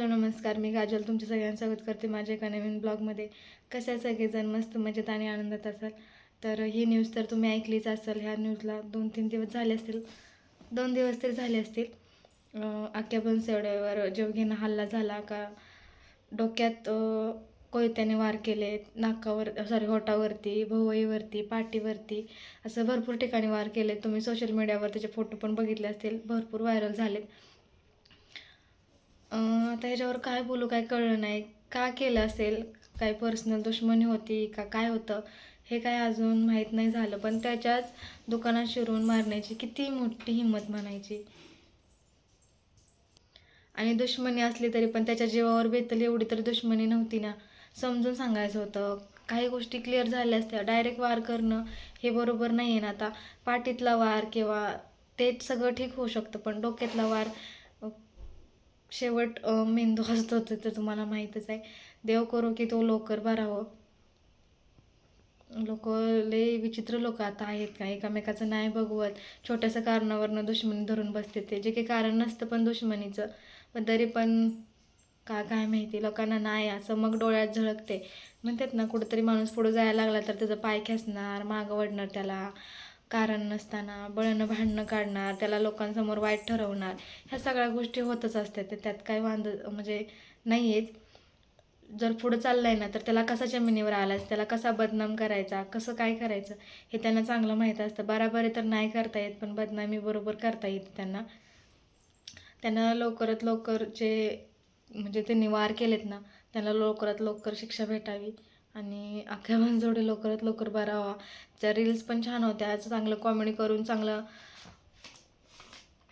Hello नमस्कार. मी काजल तुमच्या सगळ्यांचं स्वागत करते माझ्या एका नवीन ब्लॉगमध्ये. कशा सगळेजण मस्त मजेत आणि आनंदात असाल? तर ही न्यूज तर तुम्ही ऐकलीच असाल. ह्या न्यूजला दोन तीन दिवस झाले असतील. दोन दिवस तरी झाले असतील. अं, अख्ख्या बनसोड्यावर जीवघेणा हल्ला झाला का? डोक्यात कोयत्याने वार केले नाकावर सॉरी होटावरती भोवईवरती पाठीवरती असं भरपूर ठिकाणी वार केले. तुम्ही सोशल मीडियावर त्याचे फोटो पण बघितले असतील. भरपूर व्हायरल झालेत. आता ह्याच्यावर काय बोलू काय कळलं नाही. का केलं असेल? काय पर्सनल दुश्मनी होती का काय होतं? हे काय अजून माहीत नाही झालं. पण त्याच्याच दुकानात शिरून मारण्याची किती मोठी हिंमत म्हणायची. आणि दुश्मनी असली तरी पण त्याच्या जीवावर बेतली एवढी तर दुश्मनी नव्हती ना. समजून सांगायचं होतं. काही गोष्टी क्लिअर झाल्या असत्या. डायरेक्ट वार करणं हे बरोबर नाही आहे ना आता. पाठीतला वार किंवा ते सगळं ठीक होऊ शकतं पण डोक्यातला वार शेवट मेंदू असतो तर तुम्हाला माहीतच आहे. देव करो की तो लवकर भरावं. लोक लय विचित्र लोक आता आहेत का? एकामेकाचं नाही बघवत. छोट्याशा कारणावरनं दुश्मनी धरून बसते ते. जे काही कारण नसतं पण दुश्मनीचं. पण तरी पण का काय माहिती? लोकांना नाही असं मग डोळ्यात झळकते. म्हणतात ना कुठंतरी माणूस पुढं जायला लागला तर त्याचा पाय खेचणार मागं वडणार त्याला. कारण नसताना बळणं भांडणं काढणार त्याला लोकांसमोर वाईट ठरवणार ह्या सगळ्या गोष्टी होतच असतात. तर त्यात काय वांद म्हणजे नाही आहेत जर पुढं चाललं आहे ना तर त्याला कसा जमिनीवर आलाच त्याला कसा बदनाम करायचा? कसं काय करायचं? हे त्यांना चांगलं माहीत असतं. बराबरी तर नाही करता येत पण बदनामी बरोबर करता येते त्यांना. त्यांना लवकरात लवकर जे म्हणजे त्यांनी वार केलेत ना त्यांना लवकरात लवकर शिक्षा भेटावी. आणि अख्ख्या बनजोडे लवकरात लवकर बरा व्हा. त्या रील्स पण छान होत्या चांगलं कॉमेडी करून चांगलं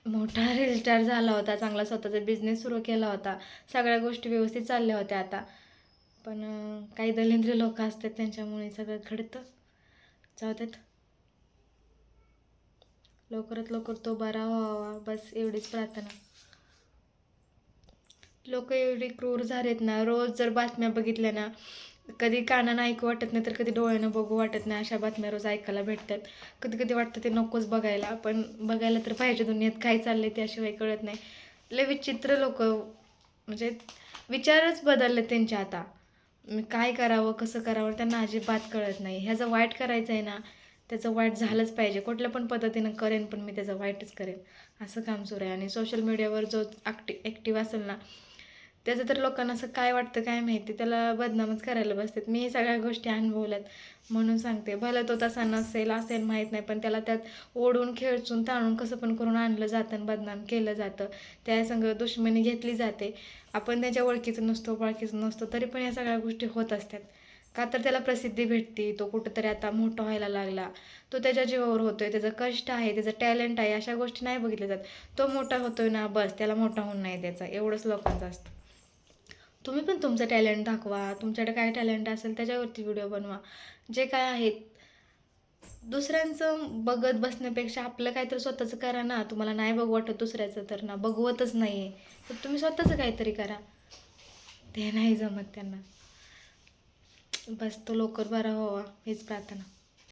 मोठा रील स्टार झाला होता चांगला स्वतःचा बिझनेस सुरू केला होता. सगळ्या गोष्टी व्यवस्थित चालल्या होत्या आता. पण काही दलिंद्र लोक असतात त्यांच्यामुळे सगळं घडतं. चालतात लवकरात लवकर तो बरा व्हावा बस एवढीच प्रार्थना. लोक एवढी क्रूर झालेत ना रोज जर बातम्या बघितल्या ना कधी कानानं ऐकू वाटत नाही तर कधी डोळ्यानं बघू वाटत नाही अशा बातम्या रोज ऐकायला भेटतात. कधी कधी वाटतं ते नकोच बघायला पण बघायला तर पाहिजे दुनियेत काय चाललंय त्याशिवाय कळत नाही. लय विचित्र लोक म्हणजे विचारच बदलले त्यांचे आता. मी काय करावं कसं करावं त्यांना अजिबात कळत नाही. ह्याचं वाईट करायचं आहे ना त्याचं वाईट झालंच पाहिजे. कुठल्या पण पद्धतीनं करेन पण मी त्याचं वाईटच करेन. असं काम सुरू आहे. आणि सोशल मीडियावर जो ॲक्टि ॲक्टिव्ह असेल ना त्याचं तर लोकांना असं काय वाटतं काय माहिती? त्याला बदनामच करायला बसतात. मी हे सगळ्या गोष्टी अनुभवल्यात म्हणून सांगते. भलं तो तसा नसेल असेल माहीत नाही पण त्याला त्यात ओढून खेळचून ताणून कसं पण करून आणलं जातं आणि बदनाम केलं जातं. त्या संग दुश्मनी घेतली जाते. आपण त्याच्या ओळखीचं नसतो ओळखीचं नसतो तरी पण या सगळ्या गोष्टी होत असतात. का तर त्याला प्रसिद्धी भेटते तो कुठंतरी आता मोठा व्हायला लागला. तो त्याच्या जीवावर होतोय त्याचं कष्ट आहे त्याचं टॅलेंट आहे अशा गोष्टी नाही बघितल्या जात. तो मोठा होतोय ना बस त्याला मोठा होऊन नाही द्यायचा. एवढंच लोकांचं असतं. तुम्ही पण तुमचं टॅलेंट दाखवा. तुमच्याकडे काय टॅलेंट असेल त्याच्यावरती व्हिडिओ बनवा. जे काय आहेत दुसऱ्यांचं बघत बसण्यापेक्षा आपलं काहीतरी स्वतःचं करा ना. तुम्हाला नाही बघू वाटत दुसऱ्याचं तर ना बघवतच नाही आहे तर तुम्ही स्वतःचं काहीतरी करा. ते नाही जमत त्यांना. बस तो लवकर बरा व्हावा हीच प्रार्थना.